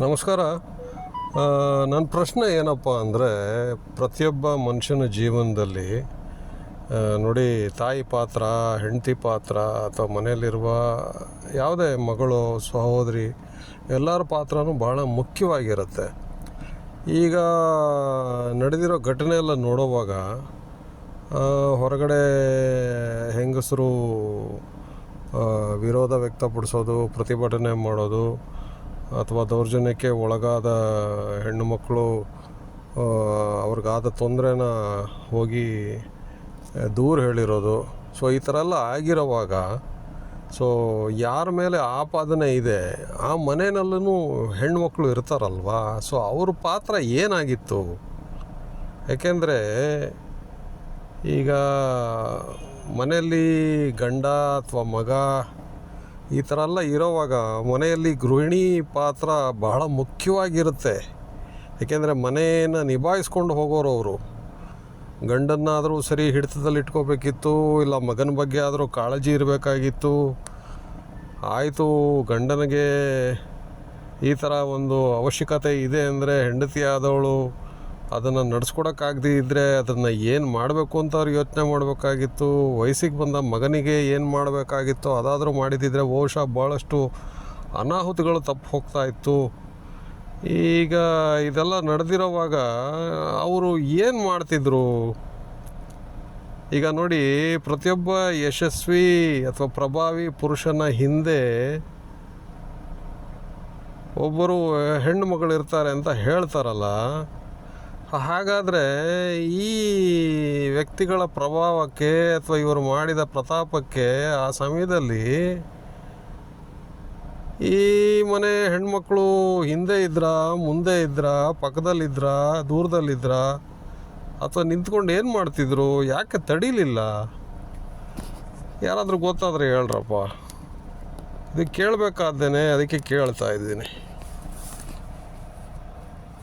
ನಮಸ್ಕಾರ. ನನ್ನ ಪ್ರಶ್ನೆ ಏನಪ್ಪ ಅಂದರೆ, ಪ್ರತಿಯೊಬ್ಬ ಮನುಷ್ಯನ ಜೀವನದಲ್ಲಿ ನೋಡಿ ತಾಯಿ ಪಾತ್ರ, ಹೆಂಡತಿ ಪಾತ್ರ, ಅಥವಾ ಮನೆಯಲ್ಲಿರುವ ಯಾವುದೇ ಮಗಳು, ಸಹೋದರಿ, ಎಲ್ಲರ ಪಾತ್ರನೂ ಭಾಳ ಮುಖ್ಯವಾಗಿರುತ್ತೆ. ಈಗ ನಡೆದಿರೋ ಘಟನೆ ಎಲ್ಲ ನೋಡುವಾಗ ಹೊರಗಡೆ ಹೆಂಗಸರು ವಿರೋಧ ವ್ಯಕ್ತಪಡಿಸೋದು, ಪ್ರತಿಭಟನೆ ಮಾಡೋದು ಅಥವಾ ದೌರ್ಜನ್ಯಕ್ಕೆ ಒಳಗಾದ ಹೆಣ್ಣು ಮಕ್ಕಳು ಅವ್ರಿಗಾದ ತೊಂದರೆನ ಹೋಗಿ ದೂರ ಹೇಳಿರೋದು. ಸೊ ಈ ಥರ ಎಲ್ಲ ಆಗಿರೋವಾಗ ಸೊ ಯಾರ ಮೇಲೆ ಆಪಾದನೆ ಇದೆ, ಆ ಮನೆಯಲ್ಲೂ ಹೆಣ್ಮಕ್ಳು ಇರ್ತಾರಲ್ವಾ? ಸೊ ಅವ್ರ ಪಾತ್ರ ಏನಾಗಿತ್ತು? ಯಾಕೆಂದರೆ ಈಗ ಮನೆಯಲ್ಲಿ ಗಂಡ ಅಥವಾ ಮಗ ಈ ಥರ ಎಲ್ಲ ಇರೋವಾಗ ಮನೆಯಲ್ಲಿ ಗೃಹಿಣಿ ಪಾತ್ರ ಬಹಳ ಮುಖ್ಯವಾಗಿರುತ್ತೆ. ಏಕೆಂದರೆ ಮನೆಯನ್ನು ನಿಭಾಯಿಸ್ಕೊಂಡು ಹೋಗೋರು ಅವರು. ಗಂಡನ್ನಾದರೂ ಸರಿ ಹಿಡಿತದಲ್ಲಿ ಇಟ್ಕೋಬೇಕಿತ್ತು, ಇಲ್ಲ ಮಗನ ಬಗ್ಗೆ ಆದರೂ ಕಾಳಜಿ ಇರಬೇಕಾಗಿತ್ತು. ಆಯಿತು, ಗಂಡನಿಗೆ ಈ ಥರ ಒಂದು ಅವಶ್ಯಕತೆ ಇದೆ ಅಂದರೆ ಹೆಂಡತಿ ಆದವಳು ಅದನ್ನು ನಡ್ಸ್ಕೊಡೋಕ್ಕಾಗದೇ ಇದ್ದರೆ ಅದನ್ನು ಏನು ಮಾಡಬೇಕು ಅಂತ ಅವ್ರು ಯೋಚನೆ ಮಾಡಬೇಕಾಗಿತ್ತು. ವಯಸ್ಸಿಗೆ ಬಂದ ಮಗನಿಗೆ ಏನು ಮಾಡಬೇಕಾಗಿತ್ತು ಅದಾದರೂ ಮಾಡಿದಿದ್ರೆ ಬಹುಶಃ ಭಾಳಷ್ಟು ಅನಾಹುತಗಳು ತಪ್ಪು ಹೋಗ್ತಾ ಇತ್ತು. ಈಗ ಇದೆಲ್ಲ ನಡೆದಿರೋವಾಗ ಅವರು ಏನು ಮಾಡ್ತಿದ್ರು? ಈಗ ನೋಡಿ, ಪ್ರತಿಯೊಬ್ಬ ಯಶಸ್ವಿ ಅಥವಾ ಪ್ರಭಾವಿ ಪುರುಷನ ಹಿಂದೆ ಒಬ್ಬರು ಹೆಣ್ಣು ಮಗಳಿರ್ತಾರೆ ಅಂತ ಹೇಳ್ತಾರಲ್ಲ ಹಾಗಾದರೆ ಈ ವ್ಯಕ್ತಿಗಳ ಪ್ರಭಾವಕ್ಕೆ ಅಥವಾ ಇವರು ಮಾಡಿದ ಪ್ರತಾಪಕ್ಕೆ ಆ ಸಮಯದಲ್ಲಿ ಈ ಮನೆ ಹೆಣ್ಮಕ್ಳು ಹಿಂದೆ ಇದ್ರ, ಮುಂದೆ ಇದ್ರ, ಪಕ್ಕದಲ್ಲಿದ್ರ, ದೂರದಲ್ಲಿದ್ರ, ಅಥವಾ ನಿಂತ್ಕೊಂಡು ಏನು ಮಾಡ್ತಿದ್ರು, ಯಾಕೆ ತಡೀಲಿಲ್ಲ? ಯಾರಾದರೂ ಗೊತ್ತಾದರೆ ಹೇಳ್ರಪ್ಪ. ಇದು ಕೇಳಬೇಕಾದ್ದೇನೆ ಅದಕ್ಕೆ ಕೇಳ್ತಾ ಇದ್ದೀನಿ.